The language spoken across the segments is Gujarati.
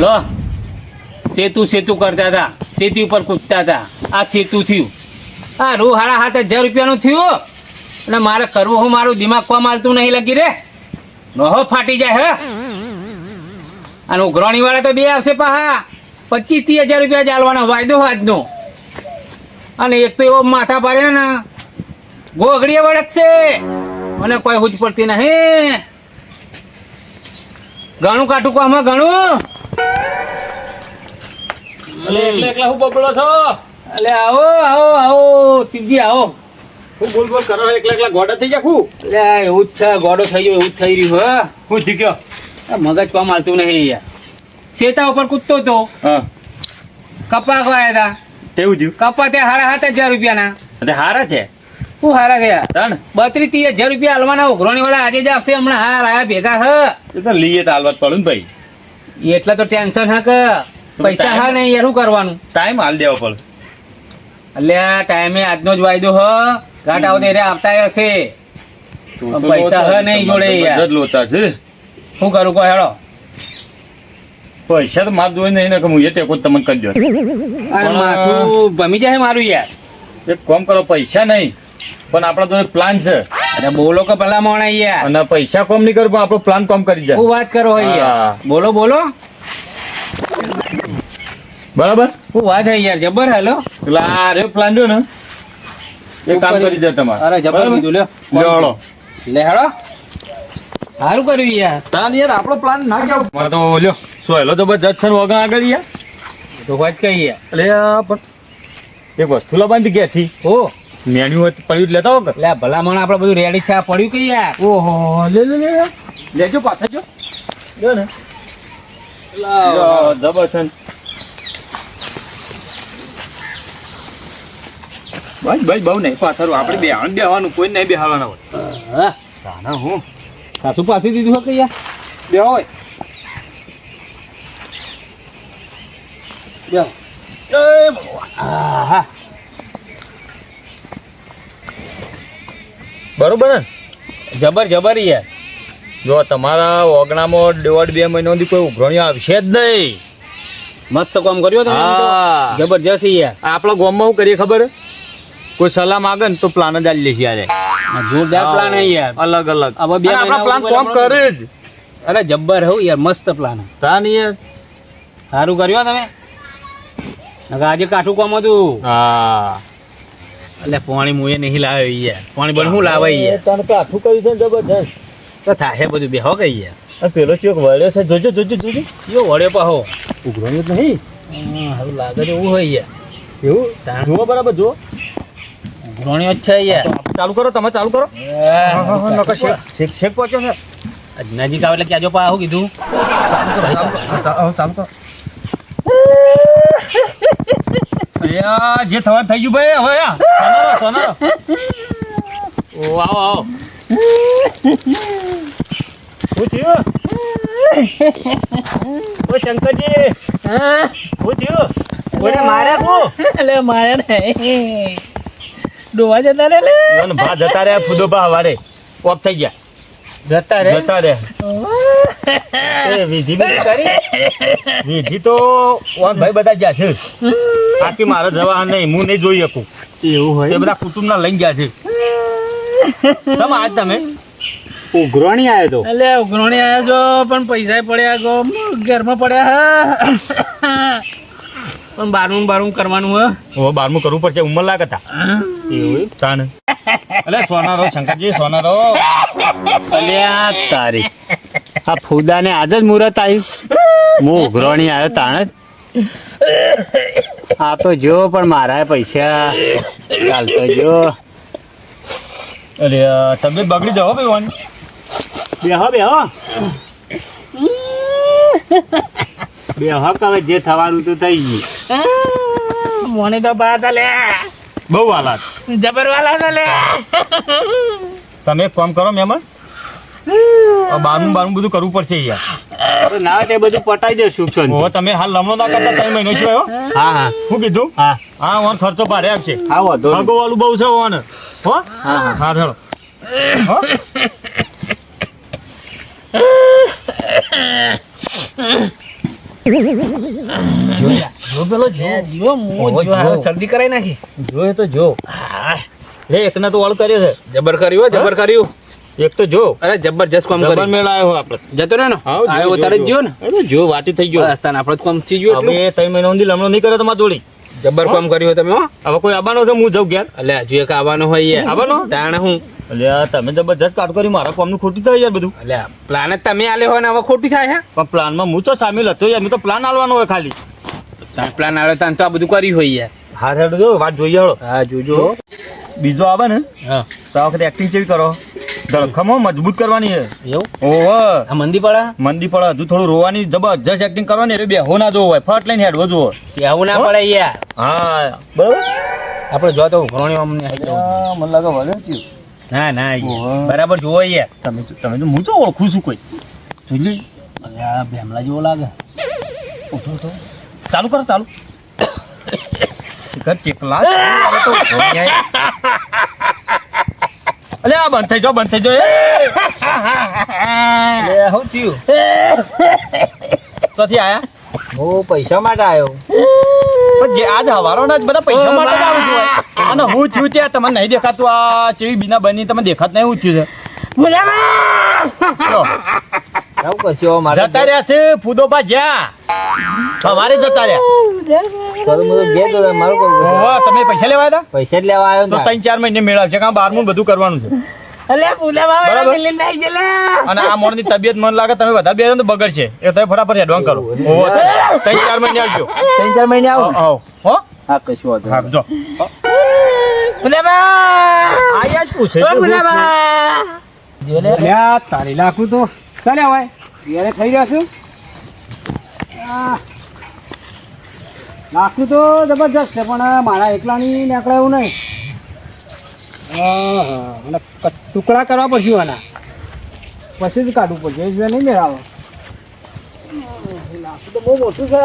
લો. સેતુ સેતુ કરતા હતા. સેતુ ઉપર કૂદતા હતા. આ સેતુ થયું. આ રૂ હાડા હાથ હજાર રૂપિયાનું થયું. અને મારે કરવું હું, મારું દિમાગ કોમ માલતું નહીં લગી રે. નહો ફાટી જાય, હે. અને ઉઘરાણી વાળા તો બે આવશે પાહા. પચીસ ત્રીસ હજાર રૂપિયા ચાલવાનો વાયદો આજનો. અને એક તો એવો માથા પાડે ને ગોગડીએ વળગશે. મને કોઈ હુજ પડતી નહીં. ઘણું કાઠું કોમાં ઘણું અલે એકલા હું બબડો છો? અલે આવો આવો આવો શિવજી આવો. હું બોલ બોલ કરો એકલા એકલા ગોડા થઈ જા હું. એટલે એવું જ છે ગોડો થઈ ગયો એવું જ થઈ રહ્યું હે. હું થી ગયો. મગજ કોમ હાલતું નહીં યાર શેતા ઉપર કૂદતો તો હા. કપા ગયા હતા એવું થયું કપા ત્યાં હારા સાત હજાર રૂપિયાના. અને હારા છે? શું હારા ગયા. ત્રણ બત્રીસ ત્રીસ હજાર રૂપિયા હાલવાના ઉઘરોણી વાળા આજે જ આપશે હમણાં હાર આયા ભેગા હ. એ તો લઈએ તો હાલવા પડું ને ભાઈ. એટલા તો ટેન્શન હા કે. પૈસા હા નહીં યાર શું કરવાનું? ટાઈમ હાલ દેવો પડે એટલે આ ટાઈમે આજનો જ વાયદો હ. ઘાટ આવતો એટલે આપતા હશે. તું તો પૈસા હ નહીં છે, જોડે યાર. લોચા છે. શું કરું કો હેડો? પૈસા તો માર જોઈ નહીં ને કે હું એ ટેકો તમને કરી દો અરે માથું ભમી જાય મારું યાર. એક કોમ કરો પૈસા નહીં પણ આપણા તો પ્લાન છે. અરે બોલો કે ભલા મોણા યાર. અને પૈસા કોમ નહીં કરું પણ આપણો પ્લાન કોમ કરી જાય શું વાત કરો હે યાર. બોલો બોલો. બરાબર? હું વાત હે યાર જબર હેલો. એટલે આ રે પ્લાન જો ને એ કામ કરી દે તમારે. અરે જબર? કીધું લ્યો. લ્યો હળો. લે હેડો સારું કર્યું યાર. તાન યાર આપણો પ્લાન ના કેવો? મારે તો લ્યો શું હેલો જબરજસ્ત છે ને વગર આગળ યાર? તો વાત કઈ યાર. એટલે પણ એક વસ્તુ લાવવાની થી? ઓ. મેન્યુ પડ્યું લેતા હો લે ભલા મોણા આપણે બધું રેડી છે પડ્યું કે યાર? ઓહો લે લે લે લેજો પાછા જો. લ્યો ને. જબર જબરજસ્ત ભાઈ ભાઈ બહુ નહીં પાથરું આપણે બે બેવાનું કોઈ નહીં બેહાવાના હોય. હા. તાના હું? સાચું પાછી દીધું હો કે બે હોય. બે. જય ભગવાન બરોબર ને? જબર જબર યાર. જો તમારા ઓગણામાં દોઢ બે મહિનાથી કોઈ ઉઘરણી આવશે જ નહીં. મસ્ત કામ કર્યો તમે તો. હા. જબરજસ્ત યાર. આપણા ગામમાં શું કરીએ ખબર? કોઈ સલાહ માંગે ને તો પ્લાન જ આલી લેશે યાર જોરદાર પ્લાન હે યાર. અલગ અલગ. હવે બે આપણા પ્લાન કોમ કરે જ. અરે જબ્બર હો યાર મસ્ત પ્લાન તાન યાર. સારું કર્યું તમે. નકર આજે કાઠું કોમ હતું. હા. એટલે પાણી મુએ નહીં લાવે યાર. પાણી બળ હું લાવે યાર. તને કાઠું કર્યું છે ને જબરજસ્ત. તો થાહે બધું બેહો કઈ યાર. પેલો ચોક વળ્યો છે. જોજો જોજો જોજો. યો વળ્યો પાહો. ઉઘરણી નહીં હવે લાગે છે એવું હોય યાર. એવું? જુઓ બરાબર જુઓ. જ છે યાર. ચાલુ કરો તમે ચાલુ કરો. શેક શેક પહોંચ્યો છે. નજીક આવે એટલે ક્યાં પા આવું કીધું. ચાલુ કરો જે થવા થઈ ગયું ભાઈ હવે સોનારો સોનારો. ઓ આવો આવો. શું થયું? ઓ શંકરજી. શું થયું? કોઈને માર્યા કો એટલે મારે નહીં. ડોવા જતા રે લે? ભા જતા રહ્યા ફૂદો ભા હવારે. ઓફ થઈ ગયા. જતા રે જતા રે એ વિધિ બી કરી? વિધિ તો ઓન ભાઈ બધા ગયા છે. બાકી મારે જવા નહીં હું નહીં જોઈ શકું. એવું હોય? એ બધા કુટુંબના લઈ ગયા છે. તમે આજ તમે? ઉઘરોણી આવ્યો તો એટલે ઉઘરોણી આવ્યા છો પણ પૈસા પડ્યા ગો. ઘરમાં પડ્યા હા. પણ બારમું બારમું કરવાનું હે. ઓ બારમું કરવું પડશે ઉંમર લાગે તા એવું તાને અલે સોનારો શંકરજી સોનારો અલ્યા તારી. આ ફૂદાને આજ જ મુહૂર્ત આવ્યું હું ઉઘરોણી આવ્યો તાણે જ. આ તો જો પણ મારા પૈસા ચાલતો જો. અરે તમે બગડી જાઓ ભાઈ વાની બેહો બેહો. બેહો હવે જે થવાનું તો થઈ ગયું. મોને તો બાત લે બહુ વાલા જબર વાલા લે તમે એક કામ કરો મેમન બારનું બારનું બધું કરવું પડશે યાર ના તે બધું પટાઈ દે સુખ ઓ તમે હાલ લમણો ના કરતા ત્રણ મહિનો સિવાય હા હા. શું કીધું? હા. હા ઓન ખર્ચો ભારે આવશે. હા વાંધો. વાળું બહુ છે ઓન હો? હા હા. હા? જો પેલો જો. જો હું જો જો. શરદી કરાઈ નાખી. જો તો જો. લે એકને તો વાળ કર્યો છે. જબર કર્યું જબર કર્યું. એક તો જો. અરે જબરજસ્ત કામ કર્યું મેળ આવ્યો આપણે જતો ને? આવ્યો તારે જ. ને? વાટી થઈ ગયો. બસ તાને આપણે કામ થઈ ગયો હવે ત્રણ મહિના સુધી લમણો નહીં કરે તમારે જોડી. જબર કામ કર્યું તમે હો? હવે કોઈ આવવાનો છે હું જાઉં ઘેર. એટલે હજુ એક આવવાનો હોય આવવાનો? તાણે હું. આ તમે જબરજસ્ત કાટ કરી મારા કોમનું ખોટી થાય યાર બધું. પ્લાન જ તમે આલે હોય ને હવે ખોટી થાય હે? પણ પ્લાનમાં હું તો સામેલ હતો યાર. મેં તો પ્લાન આલવાનો હોય ખાલી. તાર પ્લાન આવે તાન તો આ બધું કર્યું હોય યાર. હા હેડ જો વાત જોઈએ હળો હા જોજો. બીજો આવે ને હા. તો આ વખતે એક્ટિંગ કેવી કરો. ધડખમો મજબૂત કરવાની છે. એવું? ઓહો. આ મંદી પડા મંદી પડા હજુ થોડું રોવાની જબરજસ્ત એક્ટિંગ કરવાની એટલે બેહો ના જોવો હોય. ફટ લઈને હેડવો જોવો કેવું ના પડે યાર. હા બરોબર? આપણે જો તો ઘણો અમને મને લાગે વધે થયું. ના ના બરાબર જોવો યાર તમે તમે તો હું તો ઓળખું છું કોઈ જોઈ લે. આ ભેમલા જેવો લાગે ઉઠો, ઉઠો. ચાલુ કરો ચાલુ શિખર ચેકલા તો. અલે આ બંધ થઈ જાઓ બંધ થઈ જાઓ એ. હું થયું ચોથી આયા હું પૈસા માટે આવ્યો પણ જે આજ હવારોના જ બધા પૈસા માટે જ આવું છું. અને હું થયું ત્યાં તમને નહીં દેખાતું આ ચેવી બીના બની તમે દેખાત નહીં હું થયું છે જતા રહ્યા છે ફૂદોપા જ્યાં. સવારે જતા રહ્યા. તમે પૈસા લેવા હતા? પૈસા જ લેવા આવ્યો તો ત્રણ ચાર મહિને મેળવશે કારણ બારમું બધું કરવાનું છે? અને આ મોરની તબિયત મન લાગે તમે વધારે બેરો તો બગડશે. એ તમે ફટાફટ એડવાન્સ કરો. ત્રણ ચાર મહિને આવજો. ત્રણ ચાર મહિને આવો? હો હા. કશું વાંધો હા નહીં. જો પૂછે છે, હું અલ્યા તારી લાખું તો ચાલે લાખું તો જબરજસ્ત છે પણ મારા એકલાની નીકળે એવું નહીં આહા, અને ટુકડા કરવા પડશે આના પછી જ કાઢવું પડશે એ સિવાય નહીં મેળાવો લાખું તો બહુ મોટું છે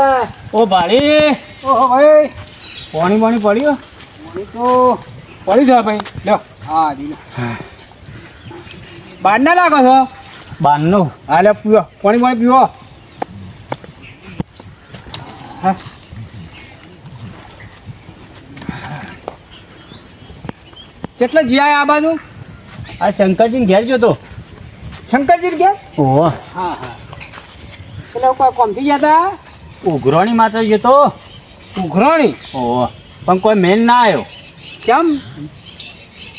ઓ ભાડી ઓહો ભાઈ પાણી પાણી પડ્યું પાણી તો પડ્યું છે ભાઈ. લ્યો. હા દીલો બાર ના લાગો છો? બારનો. હા લે પીવો. પાણી પાણી પીવો. હા. કેટલા જીયા આ બાજુ? આ શંકરજી ઘેર જતો શંકરજી ઘેર? ઓહો. હા હા. એટલે કોઈ કોમથી ગયા હતા ઉઘરોણી માતા જતો ઉઘરાણી? ઓહો. પણ કોઈ મેન ના આવ્યો કેમ?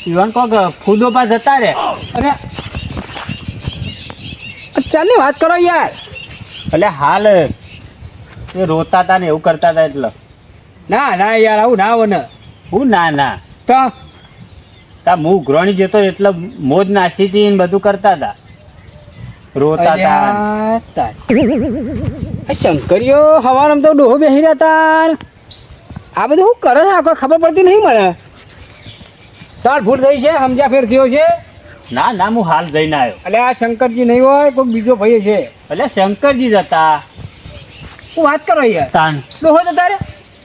યુવાન કોક ફૂદો પા જતા રે અરે ચાલની વાત કરો યાર. એટલે હાલ એ રોતા હતા ને એવું કરતા હતા એટલે. ના ના યાર આવું ના આવે ને હું ના ના. તો? તા હું ઉઘરોણી જતો એટલે મોજ નાસી હતી ને બધું કરતા હતા રોતા હતા. શંકરીઓ હવારમાં તો ડોહો બેસી રહ્યા આ બધું શું કરે છે? આખો ખબર પડતી નહીં મને? તાર ભૂલ થઈ છે સમજ્યા ફેર થયો છે? ના ના હું હાલ જઈને આવ્યો. એટલે આ શંકરજી નહીં હોય કોઈ બીજો ભાઈ છે. એટલે શંકરજી જ હતા. હું વાત કરો યાર તાન. ડોહો તો તારે?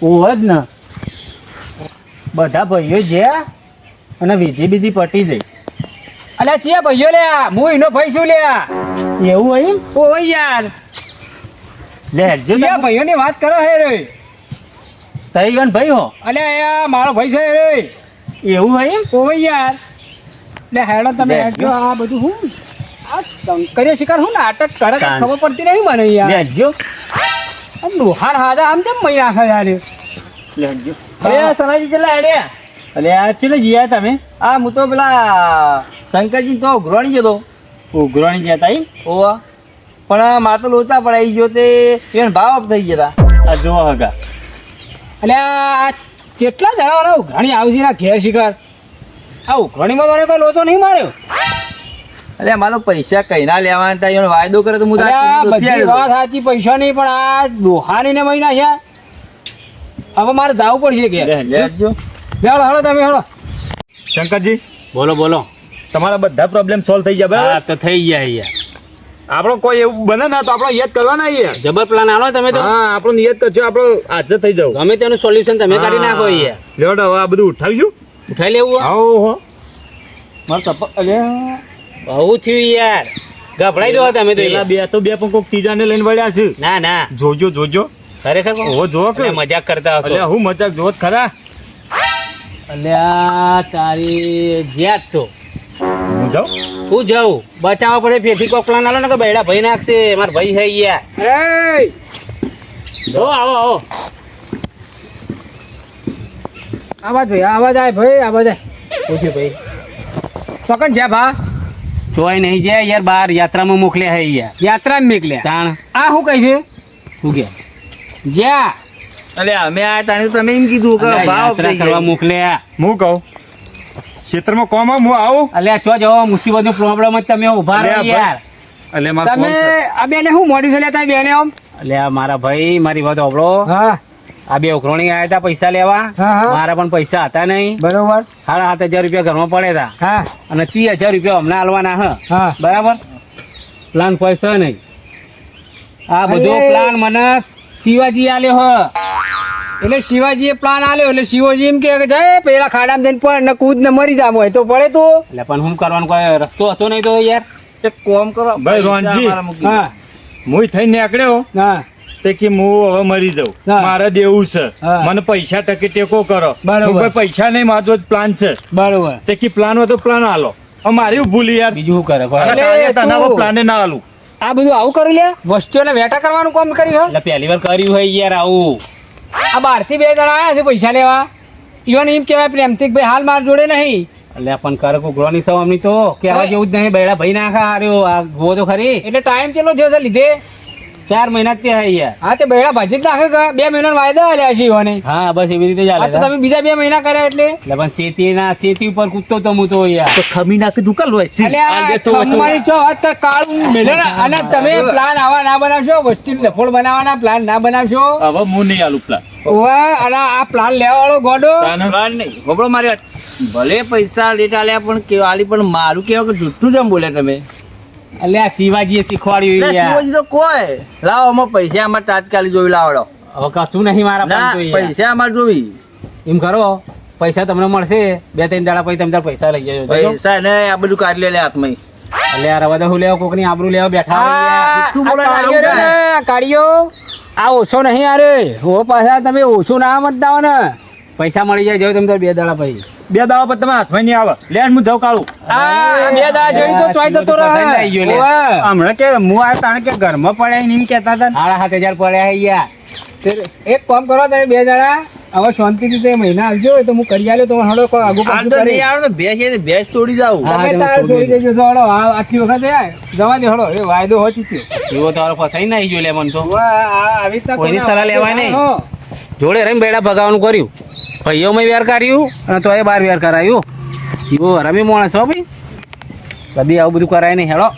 હું જ ને બધા ભાઈઓ જ્યા અને વિધિ બીધી પટી જઈ. અલ્યા ચિયા ભાઈઓ લ્યા હું એનો ભાઈ છું લ્યા એવું હોય ઓ યાર. લે ચિયા ભાઈઓની વાત કરો હે રે. તૈવન ભાઈ હો. અલ્યા મારો ભાઈ છે રે. એવું હોય ઓ યાર. એટલે હેડો તમે હેડજો આ બધું હું? આ શંકરીય શિકાર હું નાટક કરે ખબર પડતી નહીં મને યાર. લેજો આમ ડોહાર હાદા આમ કેમ મહી રાખે યાર? લેજો અરે સનાજી કેટલા હેડ્યા અલે આ ચલે ગયા તમે? આ હું તો પેલા શંકરજી તો ઉઘરાણી જતો ઉઘરાણી ગયા એમ? ઓવા. પણ માતો લોતા લોચા પડાઈ ગયો તે એને ભાવ થઈ ગયા આ જોવા હગા. અને આ કેટલા જણાવાના ઉઘરાણી આવશે ના ઘેર શિકાર? આ ઉઘરાણીમાં તો કોઈ લોચો નહીં માર્યો. અરે મારે પૈસા કઈ ના લેવાના હતા એનો વાયદો કરે તો હું બધી વાત સાચી પૈસા નહીં પણ આ ડોહાની ને મહિના છે. હવે મારે જવું પડશે કે. લેજો. હેડો હાલો તમે હાલો. શંકરજી બોલો બોલો. તમારા બધા પ્રોબ્લેમ સોલ્વ થઈ ગયા બરાબર? તો થઈ ગયા યાર આપણો કોઈ એવું બને ના તો આપણો યાદ કરવાના યાર જબર પ્લાન આલો તમે તો. હા આપણો નિયત કરજો આપણો હાજર થઈ જાવ. ગમે તેનું સોલ્યુશન તમે કાઢી નાખો યાર લેવડો હવે આ બધું ઉઠાવીશું. ઉઠાઈ લેવું હો? આવો હો. મારે તપ અલે બહુ થયું યાર. ગભરાઈ દો તમે તો યાર. બે તો બે પણ કોક ત્રીજાને લઈને વળ્યા છે. ના ના. જોજો જોજો. ખરેખર? ઓહો જો કે. મજાક કરતા હશો. અલ્યા હું મજાક જોત ખરા. અલ્યા તારી જ્યાં જ તો હું જાઉં. હું જાઉં બચાવવા પડે ફેરથી કોક ના ને કે બૈડા ભાઈ નાખશે. મારા ભાઈ હે યાર એ ઓ આવો આવો. આવાજ ભાઈ આવાજ આય ભાઈ આવાજ આય પૂછ્યું ભાઈ. ચોકન જ્યાં ભા? જોઈ નહીં જાય યાર બહાર યાત્રામાં મોકલ્યા હે યાર યાત્રા મોકલ્યા? તાણ. આ શું કહે છે? શું કે? જ્યાં? એટલે અમે આ તાણે તમે એમ કીધું કે ભાવ કરવા મોકલ્યા. હું કહું? ક્ષેત્રમાં કોમ હું આવું? અલ્યા ચો જવો મુસીબત નો પ્રોબ્લેમ જ તમે ઊભા રહો યાર. એટલે મારા તમે. આ બેને શું મોડી છે લેતા બેને આમ? અલ્યા મારા ભાઈ મારી વાત ઓબળો હા. આ બે ઉઘરોણી આવ્યા હતા પૈસા લેવા. મારા પણ પૈસા હતા નહીં. બરોબર. સાડા સાત હજાર રૂપિયા ઘરમાં પડ્યા હતા. અને ત્રીસ હજાર રૂપિયા હમણાં હાલવાના હ. હા. બરાબર? પ્લાન પૈસા નહીં. આ બધો પ્લાન મને શિવાજી આલ્યો હ. એટલે શિવાજીએ પ્લાન આલ્યો. એટલે શિવાજી એમ કે જાય પેલા ખાડામાં જઈને પણ ને કૂદ ને મરી જામ હોય તો પડે તો. એટલે પણ હું કરવાનો કોઈ રસ્તો હતો નહીં તો યાર? એક કોમ કરો ભાઈ, પૈસા રોનજી. હા. હું થઈને નીકળ્યો હા. તે કે હું હવે મરી જાઉં. મારે દેવું છે. મને પૈસા ટકે ટેકો કરો. બરાબર. કોઈ પૈસા નહીં મારો જ પ્લાન છે. બરોબર. તે કે પ્લાન હોય તો પ્લાન આલો. મારી ભૂલી યાર. બીજું શું કરે? એટલે તને પ્લાને ના આલું. આ બધું આવું કરી લે? વસ્તુઓને વેટા કરવાનું કામ કર્યું હો એટલે પહેલી વાર કર્યું હોય યાર આવું. આ બહારથી બે જણા આવ્યા છે પૈસા લેવા. ઈવન એમ કહેવાય પ્રેમથી ભાઈ હાલ માર જોડે નહીં. એટલે પણ કર ઉઘરોની સૌ અમની તો. કહેવા જેવું જ નહીં. બેડા ભાઈ નાખા હાર્યો આ ગો તો ખરી. એટલે ટાઈમ કેટલો થયો છે લીધે? ચાર મહિના જ ત્યાં યાર હા તે બેડા ભાજી જ નાખે કે બે મહિના વાયદા આલ્યા છે ઈવાને. હા બસ એવી રીતે ચાલે તો તમે બીજા બે મહિના કર્યા એટલે? એટલે પણ શેતી ના શેતી ઉપર કૂદતો તો હું તો યાર તો ખમી નાખી દુકાન હોય છે એટલે તો- ખમવાની ચો વાત તો કાળું મેલે અને તમે પ્લાન આવા ના બનાવશો? વસ્તી લફોડ બનાવવાના પ્લાન ના બનાવશો? હવે હું નહીં આલું પ્લાન. ઓવા અલા આ પ્લાન લેવા વાળો ગોડો? પ્લાન નહીં. ગોબળો મારી ભલે પૈસા લેટ આલ્યા પણ કે આલી પણ મારું કેવા કે જુઠ્ઠું જમ બોલે તમે. એટલે આ શિવાજીએ શીખવાડ્યું શિવાજી તો કોઈ. લાવો અમારે પૈસા અમારે તાત્કાલિક જોઈ લાવડો હવે કશું નહીં મારા પાસે પૈસા અમારે જોવી. એમ કરો પૈસા તમને મળશે. બે ત્રણ દાડા પછી તમે પૈસા લઈ જજો પૈસા ને આ બધું કાઢી લે લે હાથમાં. એટલે યાર રવા હું લેવો કોકની આબરૂ લેવા બેઠા તું યાર. આ આ ઓછો નહીં અરે. હો પાછા તમે ઓછું ના મત દાવો ને પૈસા મળી જાય જો તમે બે દાડા પછી. બે દાવા પર તમારા હાથમાં નહીં આવે. લેન હું જાઉં કાળું. આ બે દાડા જેડી તો ચોઈ જતો રહે. હમણાં કે હું આ તાણ કે ઘરમાં પડ્યા નહીં કેતા કહેતા હતા સાડા સાત હજાર પડ્યા હે યાર. એક કામ કરો તમે બે જણા હવે શાંતિથી તે મહિના આવજો તો હું કરી આલ્યો તો હળો કોઈ આગુ પાછું તો કરી. નહીં આવે ને ભેંસ છે ભેંસ છોડી જાવ તમે તાર છોડી દેજો તો હળો આ આટલી વખત જવા દે હળો એ વાયદો હો ચૂક્યો જીવો તારો ફસાઈ ના આવી ગયો લે મન તો. આવી કોઈની સલાહ લેવાય નહીં. જોડે રહીને બેડા ભગાવાનું કર્યું. ભાઈઓમાં વેર કર્યું અને તોય બાર વેર કરાયું. જીવો હરામી માણસ હો ભાઈ. કદી આવું બધું કરાય નહીં હેડો